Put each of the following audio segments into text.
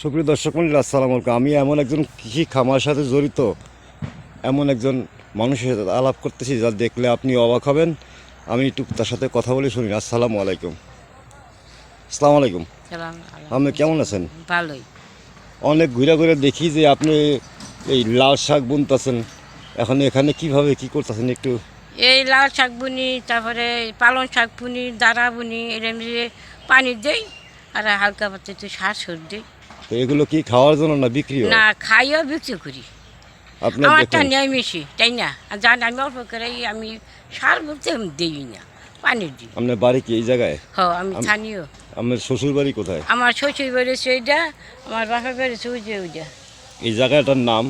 সুপ্রিয় দর্শক মন্ডলী আসসালামু আলাইকুম। আমি এমন একজন কৃষি খামার সাথে জড়িত এমন একজন মানুষের সাথে আলাপ করতেছি যা দেখলে আপনি অবাক হবেন। আমি একটু তার সাথে কথা বলে শুনি। আসসালামু আলাইকুম। আসসালামু আলাইকুম। আপনি কেমন আছেন? ভালোই। অনেক ঘুরে ঘুরে দেখি যে আপনি এই লাল শাক বুনতেছেন। এখন এখানে কীভাবে কি করতেছেন একটু? এই লাল শাক বুনি তারপরে পালং শাক বুনি দাঁড়া বুনি এরম যে পানি দেই আর হালকা পাতে একটু সার সুর দিই। তো এগুলো কি খাওয়ার জন্য না বিক্রি হয়? না খাইও বিক্রি করি। আপনার আমারটা তাই না? জানি আমি অল্প করে আমি সার বলতে দিই না পানি দিই। আপনার বাড়ি কি এই জায়গায়? হ আমি স্থানীয়। আপনার শ্বশুর বাড়ি কোথায়? আমার শ্বশুর বেড়েছে ওইটা আমার বাপের ওই যে ওইটা। এই জায়গাটার নাম?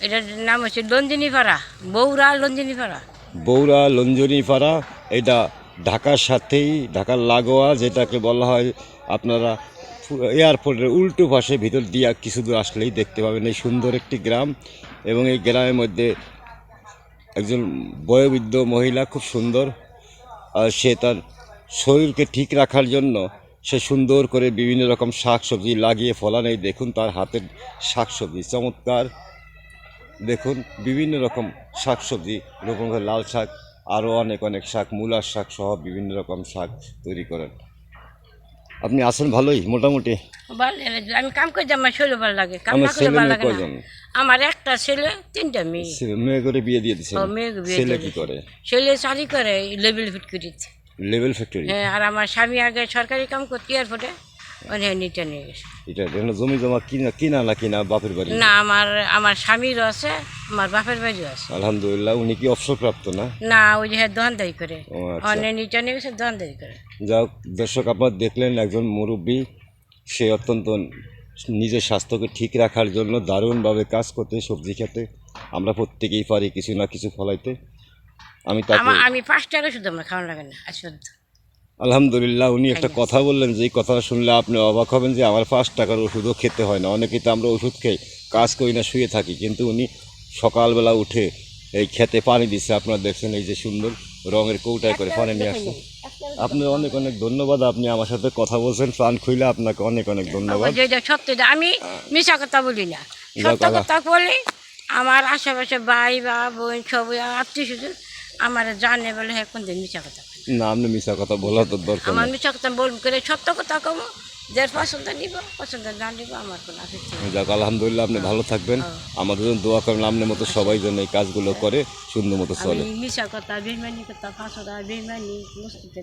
এটার নাম হচ্ছে লঞ্জিনী পাড়া বৌরা লঞ্জিনী পাড়া বৌরা লঞ্জনীপাড়া এটা ঢাকার সাথেই ঢাকার লাগোয়া যেটাকে বলা হয় আপনারা এয়ারপোর্টের উল্টো পাশে ভিতর দিয়ে কিছু দূর আসলেই দেখতে পাবেন এই সুন্দর একটি গ্রাম এবং এই গ্রামের মধ্যে একজন বয়োবৃদ্ধ মহিলা খুব সুন্দর, আর সে তার শরীরকে ঠিক রাখার জন্য সে সুন্দর করে বিভিন্ন রকম শাক সবজি লাগিয়ে ফলান। এই দেখুন তার হাতের শাক সবজি চমৎকার। দেখুন বিভিন্ন রকম শাক সবজি রকম লাল শাক, আরও অনেক অনেক শাক, মূলার শাক সহ বিভিন্ন রকম শাক তৈরি করেন। আপনি আছেন ভালোই মোটামুটি। আমি কাম করে আমার শরীর ভালো লাগে কাম না করলে ভালো লাগে না। আমার একটা ছেলে তিনটা মেয়ে। মেয়ে করে বিয়ে দিয়ে দিছে মেয়ে বিয়ে ছেলে কি করে? ছেলে চাকরি করে লেবেল ফিট করিতে লেভেল ফ্যাক্টরি হ্যাঁ আর আমার স্বামী আগে সরকারি কাম করতে এয়ারপোর্টে। নিয়ে গেছে। এটা জমি জমা কিনা কিনা না কিনা বাপের বাড়ি। না আমার আমার আছে আমার বাপের বাড়িও আছে। আলহামদুলিল্লাহ উনি কি অবসরপ্রাপ্ত না? না ওই যে দোকানদারি করে। ও আচ্ছা। অনে নিয়ে গেছে দোকানদারি করে। যা হোক, দর্শক আপনার দেখলেন একজন মুরব্বী সে অত্যন্ত নিজের স্বাস্থ্যকে ঠিক রাখার জন্য দারুণভাবে কাজ করতে সবজি খেতে। আমরা প্রত্যেকেই পারি কিছু না কিছু ফলাইতে। আমি আমি পাঁচ টাকা শুধু আমার খাওয়ানো লাগে না আলহামদুলিল্লাহ উনি একটা কথা বললেন যে এই কথাটা শুনলে আপনি অবাক হবেন যে আমার পাঁচ টাকার ওষুধও খেতে হয় না। অনেকেই তো আমরা ওষুধ খেয়ে কাজ করি না শুয়ে থাকি। কিন্তু উনি সকালবেলা উঠে এই খেতে পানি দিচ্ছে আপনারা দেখছেন এই যে সুন্দর রঙের কৌটায় করে পানি নিয়ে আসছে। আপনার অনেক অনেক ধন্যবাদ। আপনি আমার সাথে কথা বলছেন প্রাণ খুইলে আপনাকে অনেক অনেক ধন্যবাদ। সত্য আমি মিশা কথা বলি না। সত্য কথা বলি আমার আশেপাশে ভাই বা বোন সব আত্মীয় স্বজন আমার জানে বলে হ্যাঁ কোন দিন মিশা কথা। না আপনি মিশা কথা বলা তো দরকার আমার মিছা কথা বলব করে সত্য কথা কম যার পছন্দ নিব পছন্দ না নিব আমার কোনো। যাক আলহামদুলিল্লাহ আপনি ভালো থাকবেন আমাদের জন্য দোয়া করেন আপনার মতো সবাই যেন এই কাজগুলো করে সুন্দর মতো চলে আমি মিশা কথা বেমানি কথা ফাঁসা বেমানি মুস্তিতে